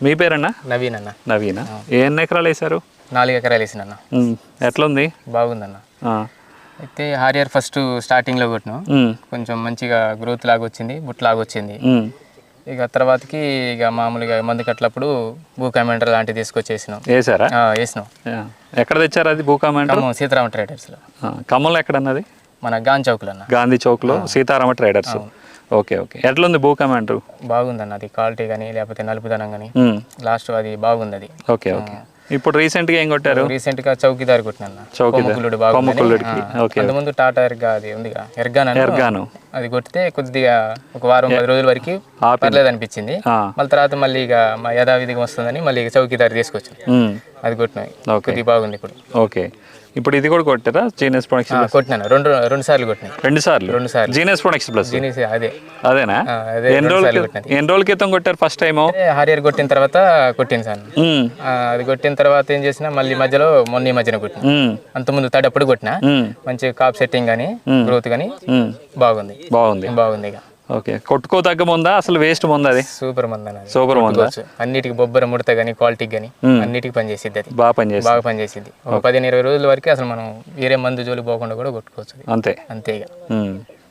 మీ పేరన్నా? నవీన్? అన్న నవీనా ఎన్ని ఎకరాలు వేశారు? నాలుగు ఎకరాలు వేసిన అన్న ఉమ్, ఎట్లుంది? బాగుందన్న. అయితే హారియర్ ఫస్ట్ స్టార్టింగ్లో కొట్టినాం. ఉమ్, కొంచెం మంచిగా గ్రోత్ లాగా వచ్చింది బుట్ లాగా వచ్చింది. ఇక తర్వాతకి ఇక మామూలుగా మందు కట్టినప్పుడు భూ కమెంటర్ లాంటివి తీసుకొచ్చేసినాం. వేశారా? ఆ, వేసినాం. ఎక్కడ తెచ్చారు అది భూకామెంట్ ఖమ్మం సీతారామ ట్రేడర్స్లో. ఖమ్మంలో ఎక్కడన్నది? మన గాన్ చౌక్లో అన్న. గాంధీ చౌక్లో సీతారామ ట్రేడర్స్. Okay okay. ఎట్లుంది భూకామెంట్ బాగుందన్న అది క్వాలిటీ కానీ లేకపోతే నలుపుదనం కానీ లాస్ట్ అది బాగుంది అది ఓకే. ఓకే ఇప్పుడు రీసెంట్గా ఏం కొట్టారు? రీసెంట్గా చౌకీదార్ కొట్టిన బాగుంది ఓకే. ముందు టాటా ఎర్గా అది ఉందిగా. ఎర్గాన్ ఎర్గాను. అది కొట్టితే కొద్దిగా ఒక వారం పది రోజుల వరకు పర్లేదు అనిపించింది మళ్ళీ తర్వాత మళ్ళీ ఇక మా యథావిధిగా వస్తుందని మళ్ళీ చౌకీదార్ తీసుకొచ్చాం అది కొట్టినాయి. కొద్దిగా బాగుంది ఇప్పుడు. ఓకే. ఇప్పుడు ఇది కూడా కొట్టారా? జీనియస్ ప్రొడక్షన్ కొట్టినాను. రెండు రెండు సార్లు కొట్టినాయి రెండు సార్లు? రెండు సార్లు. జీనియస్ ప్రొడక్షన్ ప్లస్ దీనికి అదే. అదేనా? ఎన్ని రోజుల ఎన్ని రోజుల క్రితం కొట్టారు ఫస్ట్ టైం హారియర్ కొట్టిన తర్వాత కొట్టింది సార్. అది కొట్టిన తర్వాత ఏం చేసినా మళ్ళీ మధ్యలో మొన్న మధ్యన కొట్టిన. అంతకుముందు తడప్పుడు కొట్టిన. మంచి కాప్ సెట్టింగ్ కానీ గ్రోత్ కానీ బాగుంది. బాగుంది. బాగుంది. ఇక. ఓకే. కొట్టుకోదగ్గ ముందా అసలు వేస్ట్ ముందా అది సూపర్ మంది సూపర్ ముందా. అన్నిటికి బొబ్బర ముడత కానీ క్వాలిటీకి కానీ అన్నిటికి పనిచేసిద్ది అది. బాగా పనిచేస్తుంది బాగా పనిచేసిద్ది. ఒక పదిహేను ఇరవై రోజుల వరకు అసలు మనం వేరే మందు జోలి పోకుండా కూడా కొట్టుకోవచ్చు. అంతే. అంతే ఇక.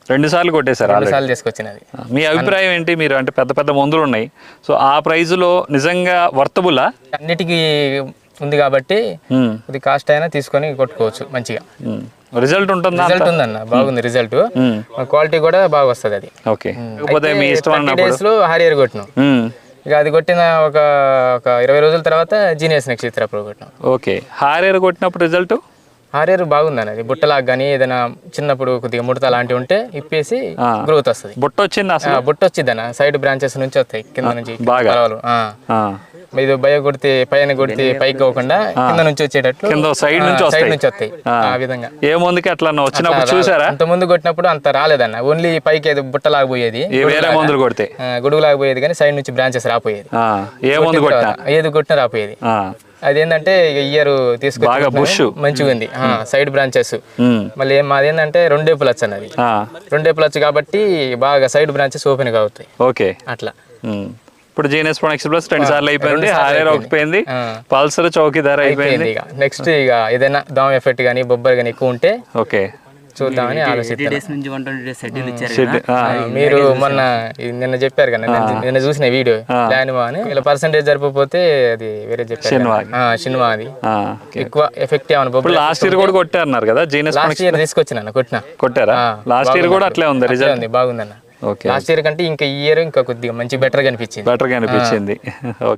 రెండు సార్లు కొట్టేశారు రెండు సార్లు తీసుకొచ్చినది. మీ అభిప్రాయం ఏంటి? మీరు అంటే పెద్ద పెద్ద మందులు ఉన్నాయి సో ఆ ప్రైజులో నిజంగా వర్తబులా? అన్నిటికీ ఉంది కాబట్టి ఇది కాస్ట్ అయినా తీసుకొని కొట్టుకోవచ్చు మంచిగా. రిజల్ట్ ఉంటుందా రిజల్ట్ ఉందన్న బాగుంది రిజల్ట్ ఉమ్. క్వాలిటీ కూడా బాగా వస్తుంది అది. ఓకే డేస్లో హారియర్ కొట్టినాం. ఇక అది కొట్టిన ఒక ఒక ఇరవై రోజుల తర్వాత జీనియస్ నక్షత్ర ప్రో కొట్టినాం. ఓకే హారేర్ కొట్టినప్పుడు రిజల్ట్ హారియర్ బాగుందని అది. బుట్టలాగా కానీ ఏదైనా చిన్నప్పుడు కొద్దిగా ముడత లాంటివి ఉంటే ఇప్పేసి గ్రోత్ వస్తుంది. బుట్ట వచ్చింది బుట్ట వచ్చిందన్న. సైడ్ బ్రాంచెస్ నుంచి వస్తాయి. కింద నుంచి బాగా. ఇది భయ కొడితే పైన కొడితే పైకి పోకుండా కింద నుంచి వచ్చేటట్లు కింద side నుంచి సైడ్. నుంచి వస్తాయి. ఆ. విధంగా. ఏ మందుకి అట్లా వచ్చినప్పుడు చూసారా? అంత ముందు కొట్టినప్పుడు అంత రాలేదన్న. ఓన్లీ పైకి ఏదో బుట్టలాగా పోయేది. ఏ వేరే మందులు కొడితే. ఆ, గొడుగులాగా పోయేది కానీ సైడ్ నుంచి బ్రాంచెస్ రాపోయేది. ఏ మందు కొట్టినా? ఏది కొట్టినా రాపోయేది. అదేంటంటే ఇయర్ కొట్టినా bush. మంచిగా ఉంది. Side branches um. మళ్ళీ ఏం- మాది ఏంటంటే రెండే ప్లచ్ అన్నది. రెండే ప్లచ్ కాబట్టి బాగా సైడ్ బ్రాంచెస్ ఓపెన్గా అవుతాయి. ఓకే. అట్లా. ఉమ్. ఇప్పుడు జీనియస్ ప్రొడక్ట్స్ ప్లస్ రెండు సార్లు అయిపోయింది హారేర్ ఒకపోయింది ఆ. పల్సర్ చౌకీదార్ అయిపోయింది అయిపోయింది. ఇక. నెక్స్ట్ ఇక ఏదైనా దోమ ఎఫెక్ట్ కానీ బొబ్బర్ కానీ ఎక్కువ ఉంటే ఓకే. చూద్దామని ఆలోచిస్తాను. మీరు మొన్న ఇది నిన్న చెప్పారు కదా నిన్న- చూసిన వీడియో ప్లాన్ అని. ఇలా పర్సంటేజ్ జరిపోతే అది వేరే చెప్పారు సినిమా. కదా. ఆ, సినిమా అది. ఎక్కువ ఎఫెక్ట్ బొబ్బర్ లాస్ట్ ఇయర్ కూడా కొట్టారన్నారు కదా జీనియస్ లాస్ట్ ఇయర్ తీసుకొచ్చిన కొట్టిన. కొట్టారా? లాస్ట్ ఇయర్ కూడా అట్లే ఉంది రిజల్ట్ ఉంది బాగుందన్న లాస్ట్ ఇయర్ కంటే ఇంకా ఈ ఇయర్ ఇంకా కొద్దిగా మంచి బెటర్గా అనిపించింది. బెటర్గా అనిపించింది. ఓకే